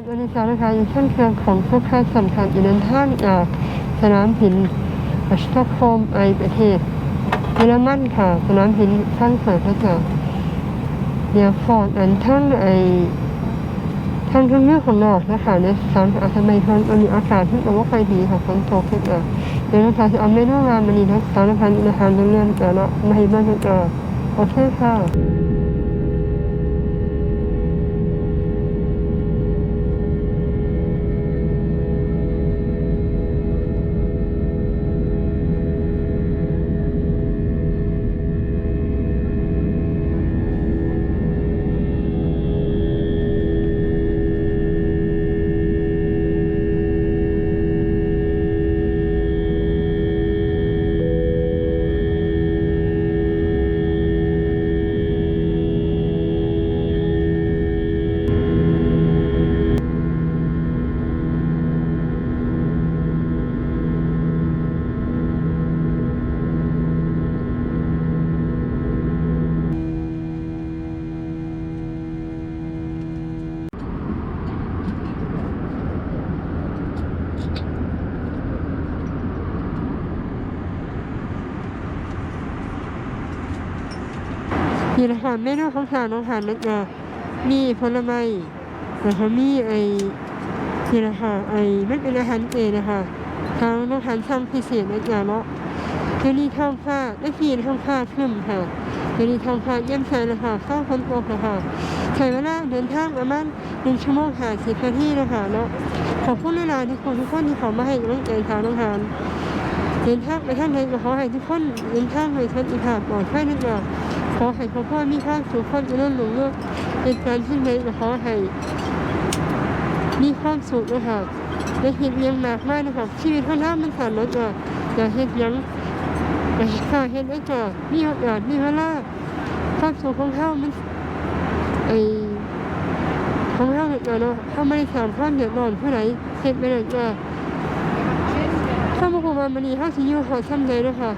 สารคามอยู่เช่นเครือของผู้ค้าสำคัญอีกนั้นท่านจากสนามบินสต็อกโฮล์มไอประเทศเยอรมันค่ะสนามบินท่านเปิดก็จะเดียฟอร์ดอันท่านไอทางทางเรื่องของนอกนะคะในสามอาสมัยทนอันนี้อากาศที่บอกว่าใครดีค่ะฝนตกขึ้นอะเดี๋ยวนะคะจะเอาเมนูงามันนี้ทั้งสารพันอาหารเรื่องแต่ละไมาให้บ้านทุกอะโอเคค่ะ นี่นะคะเมนูของทานอาหารนะคะมีผลไม้แล้วก็มีไอ้นี่นะคะไอ้มันเป็นอาหารเจนะคะทางอาหารทำพิเศษนะคะเนาะเดี๋ยวนี้ท้องฟ้าได้พีท้องฟ้าครึ้มค่ะเดี๋ยวนี้ท้องฟ้าเยี่ยมใสนะคะฟ้าฝนตกนะคะใช้เวลาเดินทางประมาณหนึ่งชั่วโมงหาสิบนาทีนะคะเนาะขอบคุณหลายทุกคนทุกคนที่เขามาให้กำลังใจทางอาหารเดินทางไปท่านใดก็ขอให้ทุกคนเดินทางโดยทันอิภาพปลอดภัยนั่นเอง อให้พ่อพ่อมีความสุขความเจริญหลงเลือกเป็นการที่ใดก็ขอให้มีความสุขนะคะและเห็นเลี้ยงมากมากนะคะชีวิตของเรามันผ่านรถอะอย่าเห็นยังอย่าข้าเห็นไอ้วจ่อมีโอกาสมีเวลาความสุขของเขามันไอของเราเนี่ยเนาะเขาไม่ได้ถามความเดือดร้อนผู้ใดเห็นไปเลยจ้ะถ้าบุคคลมันนี่เขาสิอยู่หอซ้ำเลยนะคะ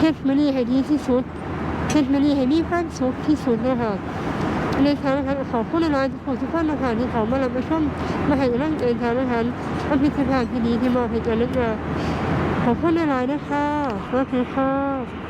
เฮ็ดมันนี่ให้ดีที่สุด เฮ็ดมันนี่ให้มีความสุขที่สุดนะคะในทางนะคะขอบคุณหลายๆทุกทุกคนนะคะที่เขามารับมาชมมาให้กำลังใจทางนะคะอภิสิทธิ์ที่ดีที่มอบให้กันนะคะขอบคุณหลายๆนะคะสวัสดีค่ะ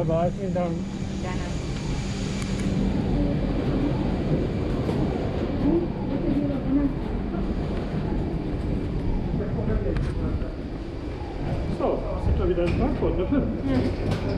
Bye bye, vielen Dank. Gerne. So, sind wir wieder in Frankfurt, ne?